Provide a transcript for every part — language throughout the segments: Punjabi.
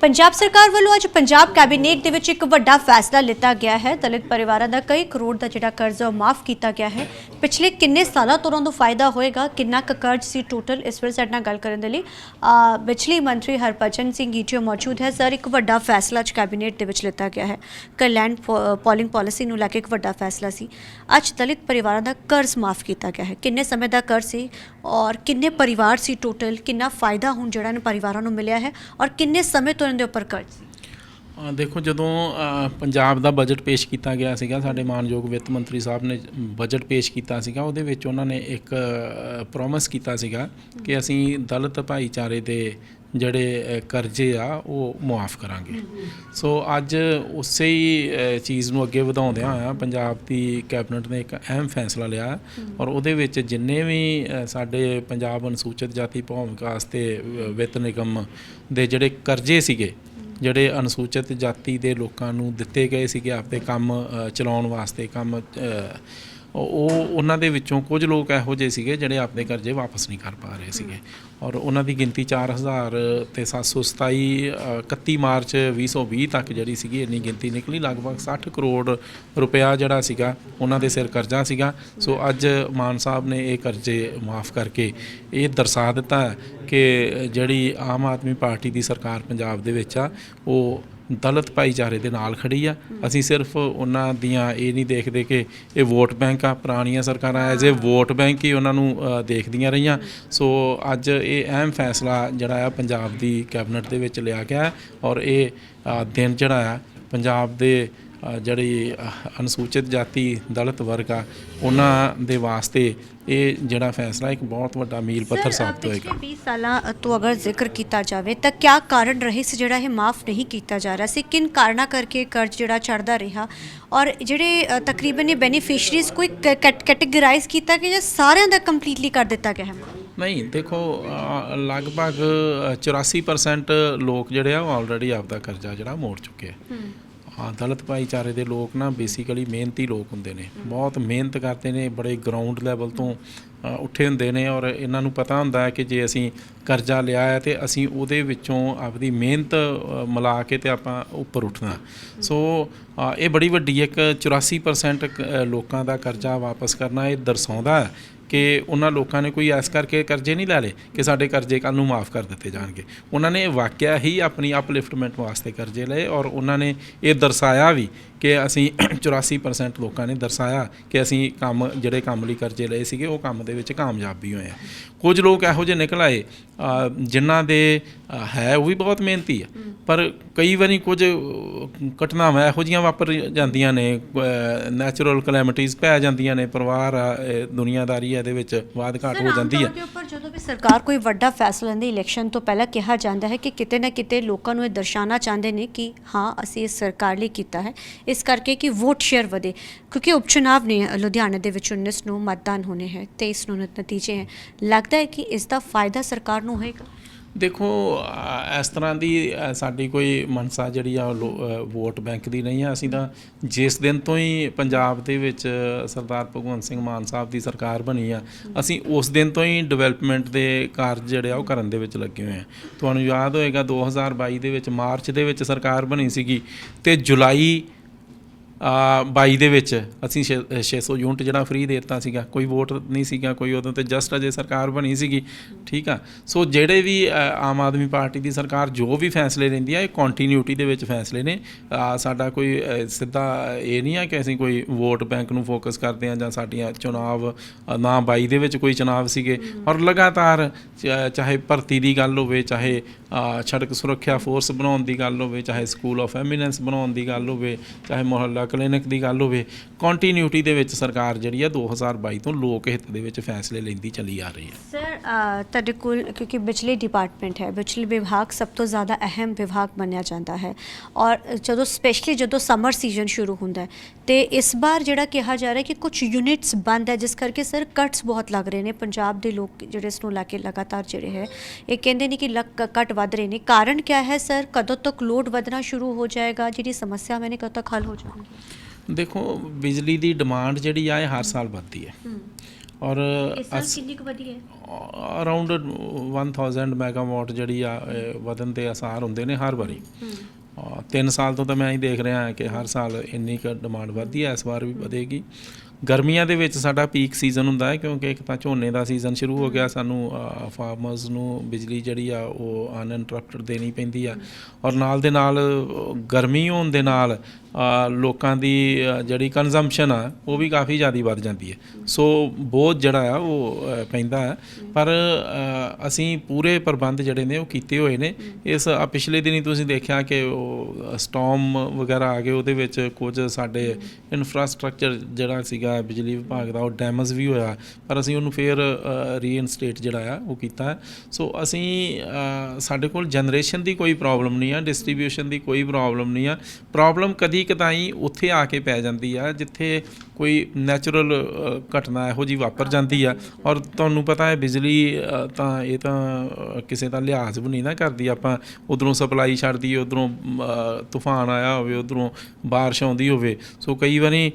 ਪੰਜਾਬ ਸਰਕਾਰ ਵੱਲੋਂ ਅੱਜ ਪੰਜਾਬ ਕੈਬਨਿਟ ਦੇ ਵਿੱਚ ਇੱਕ ਵੱਡਾ ਫੈਸਲਾ ਲਿੱਤਾ ਗਿਆ ਹੈ। ਦਲਿਤ ਪਰਿਵਾਰਾਂ ਦਾ ਕਈ ਕਰੋੜ ਦਾ ਜਿਹੜਾ ਕਰਜ਼ਾ ਉਹ ਮਾਫ ਕੀਤਾ ਗਿਆ ਹੈ। ਪਿਛਲੇ ਕਿੰਨੇ ਸਾਲਾਂ ਤੋਂ ਉਹਨਾਂ ਨੂੰ ਫਾਇਦਾ ਹੋਏਗਾ? ਕਿੰਨਾ ਕੁ ਕਰਜ਼ ਸੀ ਟੋਟਲ ਇਸ ਵੇਲੇ ਸਾਡੇ ਨਾਲ ਗੱਲ ਕਰਨ ਦੇ ਲਈ ਅ, ਬਿਜਲੀ ਮੰਤਰੀ ਹਰਭਜਨ ਸਿੰਘ ਈਟੀਓ ਮੌਜੂਦ ਹੈ। ਸਰ ਇੱਕ ਵੱਡਾ ਫੈਸਲਾ ਅੱਜ ਕੈਬਨਿਟ ਦੇ ਵਿੱਚ ਲਿੱਤਾ ਗਿਆ ਹੈ। ਕਿ ਲੈਂਡ ਪੋਲਿੰਗ ਪਾਲਿਸੀ ਨੂੰ ਲੈ ਕੇ ਇੱਕ ਵੱਡਾ ਫੈਸਲਾ ਸੀ। ਅੱਜ ਦਲਿਤ ਪਰਿਵਾਰਾਂ ਦਾ ਕਰਜ਼ ਮਾਫ ਕੀਤਾ ਗਿਆ ਹੈ। ਕਿੰਨੇ ਸਮੇਂ ਦਾ ਕਰਜ਼ ਸੀ ਔਰ ਕਿੰਨੇ ਪਰਿਵਾਰ ਸੀ ਟੋਟਲ ਕਿੰਨਾ ਫਾਇਦਾ ਹੁਣ ਜਿਹੜਾ ਇਹਨਾਂ ਪਰਿਵਾਰਾਂ ਨੂੰ ਮਿਲਿਆ ਹੈ ਔਰ ਕਿੰਨੇ ਸਮੇਂ ਤੋਂ ਇਹਨਾਂ ਦੇ ਉੱਪਰ ਕਰਜ਼ ਸੀ ਅ, ਦੇਖੋ ਜਦੋਂ ਅ, ਪੰਜਾਬ ਦਾ ਬਜਟ ਪੇਸ਼ ਕੀਤਾ ਗਿਆ ਸੀਗਾ ਸਾਡੇ ਮਾਨਯੋਗ ਵਿੱਤ ਮੰਤਰੀ ਸਾਹਿਬ ਨੇ ਬਜਟ ਪੇਸ਼ ਕੀਤਾ ਸੀਗਾ ਉਹਦੇ ਵਿੱਚ ਉਹਨਾਂ ਨੇ ਇੱਕ ਪ੍ਰੋਮਿਸ ਕੀਤਾ ਸੀਗਾ ਕਿ ਅਸੀਂ ਦਲਿਤ ਭਾਈਚਾਰੇ ਦੇ ਜਿਹੜੇ ਅ, ਕਰਜ਼ੇ ਆ ਉਹ ਮੁਆਫ ਕਰਾਂਗੇ। ਸੋ ਅੱਜ ਉਸੇ ਹੀ ਅ, ਚੀਜ਼ ਨੂੰ ਅੱਗੇ ਵਧਾਉਂਦਿਆਂ ਹੋਇਆ ਪੰਜਾਬ ਦੀ ਕੈਬਨਿਟ ਨੇ ਇੱਕ ਅਹਿਮ ਫੈਸਲਾ ਲਿਆ ਔਰ ਉਹਦੇ ਵਿੱਚ ਜਿੰਨੇ ਵੀ ਅ, ਸਾਡੇ ਪੰਜਾਬ ਅਨੁਸੂਚਿਤ ਜਾਤੀ ਭੌਂ ਵਿਕਾਸ ਤੇ ਅ, ਵਿੱਤ ਨਿਗਮ ਦੇ ਜਿਹੜੇ ਕਰਜ਼ੇ ਸੀਗੇ ਜਿਹੜੇ ਅਨੁਸੂਚਿਤ ਜਾਤੀ ਦੇ ਲੋਕਾਂ ਨੂੰ ਦਿੱਤੇ ਗਏ ਸੀਗੇ ਆਪਦੇ ਕੰਮ ਚਲਾਉਣ ਵਾਸਤੇ ਕੰਮ ਉਹ ਉਹ- ਉਹਨਾਂ ਦੇ ਵਿੱਚੋਂ ਕੁਝ ਲੋਕ ਇਹੋ ਜਿਹੇ ਸੀਗੇ ਜਿਹੜੇ ਆਪਦੇ ਕਰਜ਼ੇ ਵਾਪਸ ਨਹੀਂ ਕਰ ਪਾ ਰਹੇ ਸੀਗੇ। ਔਰ ਉਹਨਾਂ ਦੀ ਗਿਣਤੀ 4000 ਤੇ 727 ਅ, 31 ਮਾਰਚ 2020 ਤੱਕ ਜਿਹੜੀ ਸੀਗੀ ਇੰਨੀ ਗਿਣਤੀ ਨਿਕਲੀ। ਲਗਭਗ 60 ਕਰੋੜ ਰੁਪਇਆ ਜਿਹੜਾ ਸੀਗਾ ਉਹਨਾਂ ਦੇ ਸਿਰ ਕਰਜ਼ਾ ਸੀਗਾ। ਸੋ ਅੱਜ ਮਾਨ ਸਾਹਿਬ ਨੇ ਇਹ ਕਰਜ਼ੇ ਮਾਫ ਕਰਕੇ ਇਹ ਦਰਸਾ ਦਿੱਤਾ ਕਿ ਜਿਹੜੀ ਆਮ ਆਦਮੀ ਪਾਰਟੀ ਦੀ ਸਰਕਾਰ ਪੰਜਾਬ ਦੇ ਵਿੱਚ ਆ ਉਹ ਦਲਿਤ ਭਾਈਚਾਰੇ ਦੇ ਨਾਲ ਖੜੀ ਆ। ਅਸੀਂ ਸਿਰਫ ਉਹਨਾਂ ਦੀਆਂ ਇਹ ਨਹੀਂ ਦੇਖਦੇ ਕਿ ਇਹ ਵੋਟ ਬੈਂਕ ਆ, ਪੁਰਾਣੀਆਂ ਸਰਕਾਰਾਂ ਐਜ਼ ਏ ਵੋਟ ਬੈਂਕ ਹੀ ਉਹਨਾਂ ਨੂੰ ਦੇਖਦੀਆਂ ਰਹੀਆਂ। ਸੋ ਅੱਜ ਇਹ ਅਹਿਮ ਫੈਸਲਾ ਜਿਹੜਾ ਆ ਪੰਜਾਬ ਦੀ ਕੈਬਨਿਟ ਦੇ ਵਿੱਚ ਲਿਆ ਗਿਆ ਔਰ ਇਹ ਦਿਨ ਜਿਹੜਾ ਆ ਪੰਜਾਬ ਦੇ ਜਿਹੜੀ ਅਨੁਸੂਚਿਤ ਜਾਤੀ ਦਲਿਤ ਵਰਗ ਆ ਉਹਨਾਂ ਦੇ ਵਾਸਤੇ ਇਹ ਜਿਹੜਾ ਫੈਸਲਾ ਇੱਕ ਬਹੁਤ ਵੱਡਾ ਮੀਲ ਪੱਥਰ ਸਾਬਤ ਹੋਏਗਾ। ਪਿਛਲੇ 20 ਸਾਲਾਂ ਤੋਂ ਅਗਰ ਜ਼ਿਕਰ ਕੀਤਾ ਜਾਵੇ ਤਾਂ ਕਿਆ ਕਾਰਨ ਰਹੇ ਸੀ ਜਿਹੜਾ ਇਹ ਮਾਫ ਨਹੀਂ ਕੀਤਾ ਜਾ ਰਿਹਾ ਸੀ? ਕਿਨ ਕਾਰਨਾਂ ਕਰਕੇ ਕਰਜ਼ ਜਿਹੜਾ ਚੜਦਾ ਰਿਹਾ? ਔਰ ਜਿਹੜੇ ਤਕਰੀਬਨ ਇਹ ਬੈਨੀਫੀਸ਼ੀਅਰੀਜ਼ ਕੋਈ ਕੈਟੇਗਰਾਈਜ਼ ਕੀਤਾ ਕਿ ਜਾਂ ਸਾਰਿਆਂ ਦਾ ਕੰਪਲੀਟਲੀ ਕਰ ਦਿੱਤਾ ਗਿਆ ਹੈ? ਨਹੀਂ ਦੇਖੋ ਲਗਭਗ ਅ, 84% ਲੋਕ ਜਿਹੜੇ ਆ ਉਹ ਆਲਰੇਡੀ ਆਪਦਾ ਕਰਜ਼ਾ ਜਿਹੜਾ ਮੋੜ ਚੁੱਕੇ ਆ। ਹਾਂ ਦਲਿਤ ਭਾਈਚਾਰੇ ਦੇ ਲੋਕ ਨਾ ਬੇਸਿਕਲੀ ਮਿਹਨਤੀ ਲੋਕ ਹੁੰਦੇ ਨੇ। ਬਹੁਤ ਮਿਹਨਤ ਕਰਦੇ ਨੇ ਬੜੇ ਗਰਾਊਂਡ ਲੈਵਲ ਤੋਂ ਉੱਠੇ ਹੁੰਦੇ ਨੇ ਔਰ ਇਹਨਾਂ ਨੂੰ ਪਤਾ ਹੁੰਦਾ ਹੈ ਕਿ ਜੇ ਅਸੀਂ ਕਰਜ਼ਾ ਲਿਆ ਹੈ ਤੇ ਅਸੀਂ ਉਹਦੇ ਵਿੱਚੋਂ ਆਪਦੀ ਮਿਹਨਤ ਮਿਲਾ ਕੇ ਤੇ ਆਪਾਂ ਉੱਪਰ ਉੱਠਣਾ। ਸੋ ਇਹ ਬੜੀ ਵੱਡੀ ਇੱਕ 84% ਕ- ਅ, ਲੋਕਾਂ ਦਾ ਕਰਜ਼ਾ ਵਾਪਸ ਕਰਨਾ ਇਹ ਦਰਸਾਉਂਦਾ ਹੈ। ਕਿ ਉਹਨਾਂ ਲੋਕਾਂ ਨੇ ਕੋਈ ਐਸ ਕਰਕੇ ਕਰਜ਼ੇ ਨਹੀਂ ਲੈ ਲਏ ਕਿ ਸਾਡੇ ਕਰਜ਼ੇ ਕੱਲ ਨੂੰ ਮਾਫ ਕਰ ਦਿੱਤੇ ਜਾਣਗੇ। ਉਹਨਾਂ ਨੇ ਵਾਕਿਆ ਹੀ ਆਪਣੀ ਅਪਲਿਫਟਮੈਂਟ ਵਾਸਤੇ ਕਰਜ਼ੇ ਲਏ ਔਰ ਉਹਨਾਂ ਨੇ ਇਹ ਦਰਸਾਇਆ ਵੀ ਕਿ ਅਸੀਂ 84% ਲੋਕਾਂ ਨੇ ਦਰਸਾਇਆ ਕਿ ਅਸੀਂ ਕੰਮ, ਜਿਹੜੇ ਕੰਮ ਲਈ ਕਰਜ਼ੇ ਲਏ ਸੀਗੇ, ਉਹ ਕੰਮ ਦੇ ਵਿੱਚ ਕਾਮਯਾਬ ਵੀ ਹੋਏ ਆ। ਕੁਝ ਲੋਕ ਇਹੋ ਜਿਹੇ ਨਿਕਲ ਆਏ ਜਿਨ੍ਹਾਂ ਦੇ ਹੈ ਉਹ ਵੀ ਬਹੁਤ ਮਿਹਨਤੀ ਆ। ਪਰ ਕਈ ਵਾਰੀ ਕੁਝ ਘਟਨਾਵਾਂ ਇਹੋ ਜਿਹੀਆਂ ਵਾਪਰ ਜਾਂਦੀਆਂ ਨੇ ਨੈਚੁਰਲ ਕਲੈਮਿਟੀਜ਼ ਪੈ ਜਾਂਦੀਆਂ ਨੇ ਪਰਿਵਾਰ ਦੁਨੀਆਦਾਰੀ ਇਹਦੇ ਵਿੱਚ ਵਾਦ ਘਾਟ ਹੋ ਜਾਂਦੀ ਹੈ। ਉੱਪਰ ਜਦੋਂ ਵੀ ਸਰਕਾਰ ਕੋਈ ਵੱਡਾ ਫੈਸਲਾ ਲੈਂਦੀ ਇਲੈਕਸ਼ਨ ਤੋਂ ਪਹਿਲਾਂ ਕਿਹਾ ਜਾਂਦਾ ਹੈ ਕਿ ਕਿਤੇ ਨਾ ਕਿਤੇ ਲੋਕਾਂ ਨੂੰ ਇਹ ਦਰਸਾਉਣਾ ਚਾਹੁੰਦੇ ਨੇ ਕਿ ਹਾਂ ਅਸੀਂ ਇਸ ਸਰਕਾਰ ਲਈ ਕੀਤਾ ਹੈ। ਇਸ ਕਰਕੇ ਕਿ ਵੋਟ ਸ਼ੇਅਰ ਵਧੇ ਕਿਉਂਕਿ ਉਪਚੁਣਾਵ ਨੇ ਲੁਧਿਆਣਾ ਦੇ ਵਿੱਚ 19 ਨੂੰ ਮਤਦਾਨ ਹੋਣੇ ਹੈ 23 ਨੂੰ ਨਤੀਜੇ ਹੈ। ਲੱਗਦਾ ਹੈ ਕਿ ਇਸ ਦਾ ਫਾਇਦਾ ਸਰਕਾਰ ਨੂੰ ਹੋਏਗਾ? ਦੇਖੋ ਇਸ ਤਰ੍ਹਾਂ ਦੀ ਸਾਡੀ ਕੋਈ ਮਨਸਾ ਜਿਹੜੀ ਆ ਉਹ ਲੋ- ਵੋਟ ਬੈਂਕ ਦੀ ਨਹੀਂ ਆ। ਅਸੀਂ ਤਾਂ ਜਿਸ ਦਿਨ ਤੋਂ ਹੀ ਪੰਜਾਬ ਦੇ ਵਿੱਚ ਸਰਦਾਰ ਭਗਵੰਤ ਸਿੰਘ ਮਾਨ ਸਾਹਿਬ ਦੀ ਸਰਕਾਰ ਬਣੀ ਆ, ਅਸੀਂ ਉਸ ਦਿਨ ਤੋਂ ਹੀ ਡਿਵੈਲਪਮੈਂਟ ਦੇ ਕਾਰਜ ਜਿਹੜੇ ਆ ਉਹ ਕਰਨ ਦੇ ਵਿੱਚ ਲੱਗੇ ਹੋਏ ਆ। ਤੁਹਾਨੂੰ ਯਾਦ ਹੋਏਗਾ 2022 ਦੇ ਵਿੱਚ ਮਾਰਚ ਦੇ ਵਿੱਚ ਸਰਕਾਰ ਬਣੀ ਸੀਗੀ ਤੇ ਜੁਲਾਈ 22 ਦੇ ਵਿੱਚ ਅਸੀਂ ਛੇ- ਅ, 600 ਯੂਨਿਟ ਜਿਹੜਾ ਫ੍ਰੀ ਦੇ ਦਿੱਤਾ ਸੀਗਾ ਕੋਈ ਵੋਟ ਨਹੀਂ ਸੀਗਾ ਕੋਈ ਉਦੋਂ ਤੇ ਜਸਟ ਅਜੇ ਸਰਕਾਰ ਬਣੀ ਸੀਗੀ ਠੀਕ ਆ? ਸੋ ਜਿਹੜੇ ਵੀ ਆਮ ਆਦਮੀ ਪਾਰਟੀ ਦੀ ਸਰਕਾਰ ਜੋ ਵੀ ਫੈਸਲੇ ਲੈਂਦੀ ਆ ਇਹ ਕੰਟੀਨਿਊਟੀ ਦੇ ਵਿੱਚ ਫੈਸਲੇ ਨੇ। ਸਾਡਾ ਕੋਈ ਸਿੱਧਾ ਇਹ ਨਹੀਂ ਆ ਕਿ ਅਸੀਂ ਕੋਈ ਵੋਟ ਬੈਂਕ ਨੂੰ ਫੋਕਸ ਕਰਦੇ ਆ ਜਾਂ ਸਾਡੀਆਂ ਚੁਣਾਵ ਨਾ 22 ਦੇ ਵਿੱਚ ਕੋਈ ਚੁਣਾਵ ਸੀਗੇ। ਔਰ ਲਗਾਤਾਰ ਚਾਹੇ ਭਰਤੀ ਦੀ ਗੱਲ ਹੋਵੇ ਚਾਹੇ ਸੜਕ ਸੁਰੱਖਿਆ ਫੋਰਸ ਬਣਾਉਣ ਦੀ ਗੱਲ ਹੋਵੇ ਚਾਹੇ ਸਕੂਲ ਆਫ ਐਮੀਨੈਂਸ ਬਣਾਉਣ ਦੀ ਗੱਲ ਹੋਵੇ ਚਾਹੇ ਮੁਹੱਲਾ ਕਲੀਨਿਕ ਦੀ ਗੱਲ ਹੋਵੇ ਕੰਟੀਨਿਊਟੀ ਦੇ ਵਿੱਚ ਸਰਕਾਰ ਜਿਹੜੀ ਆ 2022 ਤੋਂ ਲੋਕ ਹਿੱਤ ਦੇ ਵਿੱਚ ਫੈਸਲੇ ਲੈਂਦੀ ਚਲੀ ਆ ਰਹੀ ਹੈ। ਸਰ ਤੁਹਾਡੇ ਕੋਲ ਕਿਉਂਕਿ ਬਿਜਲੀ ਡਿਪਾਰਟਮੈਂਟ ਹੈ ਬਿਜਲੀ ਵਿਭਾਗ ਸਭ ਤੋਂ ਜ਼ਿਆਦਾ ਅਹਿਮ ਵਿਭਾਗ ਮੰਨਿਆ ਜਾਂਦਾ ਹੈ। ਔਰ ਜਦੋਂ ਸਪੈਸ਼ਲੀ ਜਦੋਂ ਸਮਰ ਸੀਜ਼ਨ ਸ਼ੁਰੂ ਹੁੰਦਾ ਹੈ, ਤੇ ਇਸ ਵਾਰ ਜਿਹੜਾ ਕਿਹਾ ਜਾ ਰਿਹਾ ਕਿ ਕੁਝ ਯੂਨਿਟਸ ਬੰਦ ਹੈ, ਜਿਸ ਕਰਕੇ ਸਰ ਕਟਸ ਬਹੁਤ ਲੱਗ ਰਹੇ ਨੇ। ਪੰਜਾਬ ਦੇ ਲੋਕ ਜਿਹੜੇ ਇਸ ਨੂੰ ਲੈ ਕੇ ਲਗਾਤਾਰ ਜਿਹੜੇ ਹੈ, ਇਹ ਕਹਿੰਦੇ ਨੇ ਕਿ ਲੱਕ ਕੱਟ ਵੱਧ ਰਹੇ ਨੇ। ਕਾਰਨ ਕੀ ਹੈ ਸਰ ਕਦੋਂ ਤੱਕ ਲੋਡ ਵਧਣਾ ਸ਼ੁਰੂ ਹੋ ਜਾਏਗਾ? ਜਿਹੜੀ ਸਮੱਸਿਆ ਮੈਨੇ ਕਦੋਂ ਤੱਕ ਹੱਲ ਹੋ ਜਾਣਗੀ ਦੇਖੋ ਬਿਜਲੀ ਦੀ ਡਿਮਾਂਡ ਜਿਹੜੀ ਆ ਇਹ ਹਰ ਸਾਲ ਵੱਧਦੀ ਹੈ। ਔਰ ਇਸ ਸਾਲ ਕਿੰਨੀ ਕੁ ਵਧੀ ਹੈ? ਅਰਾਊਂਡ 1000 ਮੈਗਾਵਾਟ ਜਿਹੜੀ ਆ ਵਧਣ ਦੇ ਆਸਾਰ ਹੁੰਦੇ ਨੇ ਹਰ ਵਾਰੀ। ਤਿੰਨ ਸਾਲ ਤੋਂ ਤਾਂ ਮੈਂ ਹੀ ਦੇਖ ਰਿਹਾ ਹਾਂ ਕਿ ਹਰ ਸਾਲ ਇੰਨੀ ਕੁ ਡਿਮਾਂਡ ਵਧਦੀ ਹੈ ਇਸ ਵਾਰ ਵੀ ਵਧੇਗੀ। ਗਰਮੀਆਂ ਦੇ ਵਿੱਚ ਸਾਡਾ ਪੀਕ ਸੀਜ਼ਨ ਹੁੰਦਾ ਹੈ ਕਿਉਂਕਿ ਇੱਕ ਤਾਂ ਝੋਨੇ ਦਾ ਸੀਜ਼ਨ ਸ਼ੁਰੂ ਹੋ ਗਿਆ ਸਾਨੂੰ ਫਾਰਮਰਸ ਨੂੰ ਬਿਜਲੀ ਜਿਹੜੀ ਆ ਉਹ ਅਨਇੰਟਰਪਟਡ ਦੇਣੀ ਪੈਂਦੀ ਆ। ਔਰ ਨਾਲ ਦੇ ਨਾਲ ਗਰਮੀ ਹੋਣ ਦੇ ਨਾਲ ਲੋਕਾਂ ਦੀ ਜਿਹੜੀ ਕੰਜ਼ੰਪਸ਼ਨ ਆ, ਉਹ ਵੀ ਕਾਫੀ ਜ਼ਿਆਦਾ ਵੱਧ ਜਾਂਦੀ ਹੈ। ਸੋ ਬਹੁਤ ਜਿਹੜਾ ਆ, ਉਹ ਪੈਂਦਾ ਹੈ ਪਰ ਅਸੀਂ ਪੂਰੇ ਪ੍ਰਬੰਧ ਜਿਹੜੇ ਨੇ, ਉਹ ਕੀਤੇ ਹੋਏ ਨੇ। ਇਸ ਪਿਛਲੇ ਦਿਨੀ ਤੁਸੀਂ ਦੇਖਿਆ ਕਿ ਉਹ ਸਟਾਰਮ ਵਗੈਰਾ ਆ ਗਏ, ਉਹਦੇ ਵਿੱਚ ਕੁਝ ਸਾਡੇ ਇਨਫਰਾਸਟ੍ਰਕਚਰ ਜਿਹੜਾ ਸੀਗਾ, ਬਿਜਲੀ ਵਿਭਾਗ ਦਾ, ਉਹ ਡੈਮੇਜ ਵੀ ਹੋਇਆ। ਪਰ ਅਸੀਂ ਉਹਨੂੰ ਫੇਰ ਰੀਇਨਸਟੇਟ ਜਿਹੜਾ ਆ, ਉਹ ਕੀਤਾ। ਸੋ ਅਸੀਂ ਸਾਡੇ ਕੋਲ ਜਨਰੇਸ਼ਨ ਦੀ ਕੋਈ ਪ੍ਰੋਬਲਮ ਨਹੀਂ ਆ ਡਿਸਟ੍ਰੀਬਿਊਸ਼ਨ ਦੀ ਕੋਈ ਪ੍ਰੋਬਲਮ ਨਹੀਂ ਆ। ਪ੍ਰੋਬਲਮ ਕਦੀ ਕਦਾਈ ਉੱਥੇ ਆ ਕੇ ਪੈ ਜਾਂਦੀ ਆ ਜਿੱਥੇ ਕੋਈ ਨੈਚੁਰਲ ਘਟਨਾ ਇਹੋ ਜੀ ਵਾਪਰ ਜਾਂਦੀ ਆ। ਔਰ ਤੁਹਾਨੂੰ ਪਤਾ ਹੈ, ਬਿਜਲੀ ਤਾਂ ਇਹ ਤਾਂ ਕਿਸੇ ਦਾ ਲਿਹਾਜ਼ ਵੀ ਨਹੀਂ ਨਾ ਕਰਦੀ। ਆਪਾਂ ਉਧਰੋਂ ਸਪਲਾਈ ਛੱਡਦੀ, ਉਧਰੋਂ ਤੂਫਾਨ ਆਇਆ ਹੋਵੇ, ਉਧਰੋਂ ਬਾਰਿਸ਼ ਆਉਂਦੀ ਹੋਵੇ। ਸੋ ਕਈ ਵਾਰੀ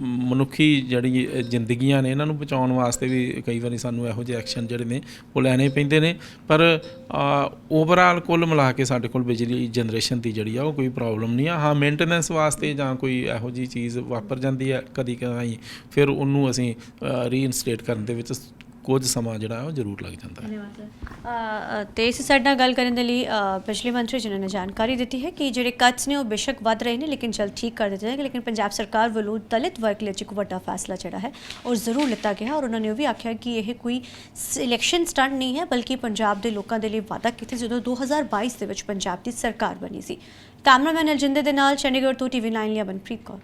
ਮਨੁੱਖੀ ਜਿਹੜੀ ਜ਼ਿੰਦਗੀਆਂ ਨੇ, ਇਹਨਾਂ ਨੂੰ ਬਚਾਉਣ ਵਾਸਤੇ ਵੀ ਕਈ ਵਾਰੀ ਸਾਨੂੰ ਇਹੋ ਜਿਹੇ ਐਕਸ਼ਨ ਜਿਹੜੇ ਨੇ, ਉਹ ਲੈਣੇ ਪੈਂਦੇ ਨੇ। ਪਰ ਓਵਰਆਲ ਕੁੱਲ ਮਿਲਾ ਕੇ ਸਾਡੇ ਕੋਲ ਬਿਜਲੀ ਜਨਰੇਸ਼ਨ ਦੀ ਜਿਹੜੀ ਆ, ਉਹ ਕੋਈ ਪ੍ਰੋਬਲਮ ਨਹੀਂ ਆ। ਹਾਂ ਮੇਨਟੇਨੈਂਸ ਵਾਸਤੇ ਜਾਂ ਕੋਈ ਇਹੋ ਜਿਹੀ ਚੀਜ਼ ਵਾਪਰ ਜਾਂਦੀ ਹੈ ਕਦੀ ਕਦਾਈ ਫਿਰ ਉਹਨੂੰ ਅਸੀਂ ਰੀਇਨਸਟੇਟ ਕਰਨ ਦੇ ਵਿੱਚ ਕੁਝ ਸਮਾਂ ਜਿਹੜਾ ਉਹ ਜ਼ਰੂਰ ਲੱਗ ਜਾਂਦਾ ਹੈ। ਧੰਨਵਾਦ, ਸਰ। ਤੇ ਇਸ ਸਾਡੇ ਨਾਲ ਗੱਲ ਕਰਨ ਦੇ ਲਈ ਪਿਛਲੇ ਮੰਤਰੀ ਜਿਨ੍ਹਾਂ ਨੇ ਜਾਣਕਾਰੀ ਦਿੱਤੀ ਹੈ ਕਿ ਜਿਹੜੇ ਕੱਟਸ ਨੇ ਉਹ ਬੇਸ਼ੱਕ ਵੱਧ ਰਹੇ ਨੇ, ਲੇਕਿਨ ਜਲਦ ਠੀਕ ਕਰ ਦਿੱਤੇ ਜਾਣਗੇ ਲੇਕਿਨ ਪੰਜਾਬ ਸਰਕਾਰ ਵੱਲੋਂ ਦਲਿਤ ਵਰਗ ਲਈ ਅੱਜ ਇੱਕ ਵੱਡਾ ਫੈਸਲਾ ਜਿਹੜਾ ਹੈ ਉਹ ਜ਼ਰੂਰ ਲਿੱਤਾ ਗਿਆ ਔਰ ਉਹਨਾਂ ਨੇ ਉਹ ਵੀ ਆਖਿਆ ਕਿ ਇਹ ਕੋਈ ਇਲੈਕਸ਼ਨ ਸਟੰਟ ਨਹੀਂ ਹੈ, ਬਲਕਿ ਪੰਜਾਬ ਦੇ ਲੋਕਾਂ ਦੇ ਲਈ ਵਾਅਦਾ ਕੀਤਾ ਜਦੋਂ 2022 ਦੇ ਵਿੱਚ ਪੰਜਾਬ ਦੀ ਸਰਕਾਰ ਬਣੀ ਸੀ। ਕੈਮਰਾਮੈਨ ਅਲਜਿੰਦੇ ਦੇ ਨਾਲ, ਚੰਡੀਗੜ੍ਹ ਤੋਂ ਟੀਵੀ 9 ਲਈ ਅਮਨਪ੍ਰੀਤ ਕੌਰ।